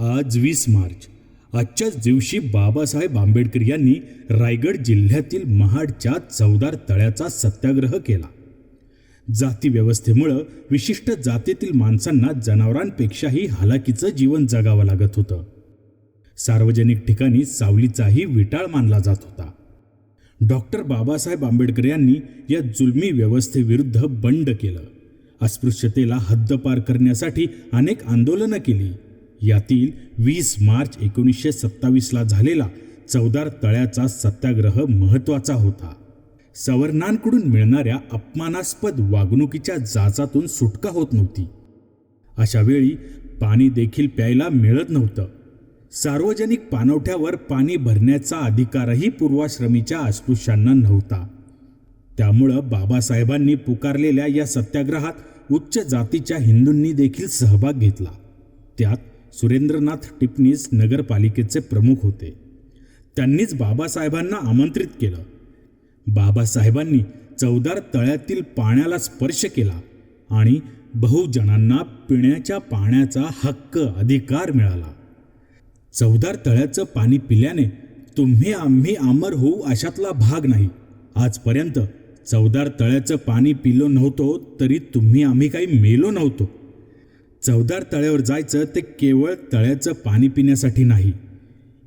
आज वीस मार्च. आजच्याच दिवशी बाबासाहेब आंबेडकर यांनी रायगड जिल्ह्यातील महाडच्या चौदार तळ्याचा सत्याग्रह केला. जाती व्यवस्थेमुळं विशिष्ट जातीतील माणसांना जनावरांपेक्षाही हलाकीचं जीवन जगावं लागत होतं. सार्वजनिक ठिकाणी सावलीचाही विटाळ मानला जात होता. डॉक्टर बाबासाहेब आंबेडकर यांनी या जुलमी व्यवस्थेविरुद्ध बंड केलं. अस्पृश्यतेला हद्दपार करण्यासाठी अनेक आंदोलनं केली. यातील वीस मार्च एकोणीसशे सत्तावीसला झालेला चौदार तळ्याचा सत्याग्रह महत्त्वाचा होता. सवर्णांकडून मिळणाऱ्या अपमानास्पद वागणुकीच्या जाचातून सुटका होत नव्हती. अशा वेळी पाणी देखील प्यायला मिळत नव्हतं. सार्वजनिक पाणवठ्यावर पाणी भरण्याचा अधिकारही पूर्वाश्रमीच्या अस्पृश्यांना नव्हता. त्यामुळं बाबासाहेबांनी पुकारलेल्या या सत्याग्रहात उच्च जातीच्या हिंदूंनी देखील सहभाग घेतला. त्यात सुरेंद्रनाथ टिपणीस नगरपालिकेचे प्रमुख होते. त्यांनीच बाबासाहेबांना आमंत्रित केलं. बाबासाहेबांनी चौदार तळ्यातील पाण्याला स्पर्श केला आणि बहुजनांना पिण्याच्या पाण्याचा हक्क अधिकार मिळाला. चौदार तळ्याचं पाणी पिल्याने तुम्ही आम्ही अमर होऊ अशातला भाग नाही. आजपर्यंत चौदार तळ्याचं पाणी पिलो नव्हतो तरी तुम्ही आम्ही काही मेलो नव्हतो. चौदार तळ्यावर जायचं ते केवळ तळ्याचं पाणी पिण्यासाठी नाही.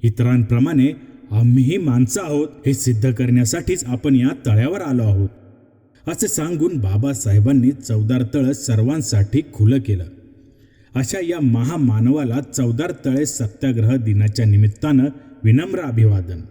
इतरांप्रमाणे आम्हीही माणसं आहोत हे सिद्ध करण्यासाठीच आपण या तळ्यावर आलो आहोत. असे सांगून बाबासाहेबांनी चौदार तळ सर्वांसाठी खुलं केलं. अशा या महामानवाला चौदार तळे सत्याग्रह दिनाच्या निमित्तानं विनम्र अभिवादन.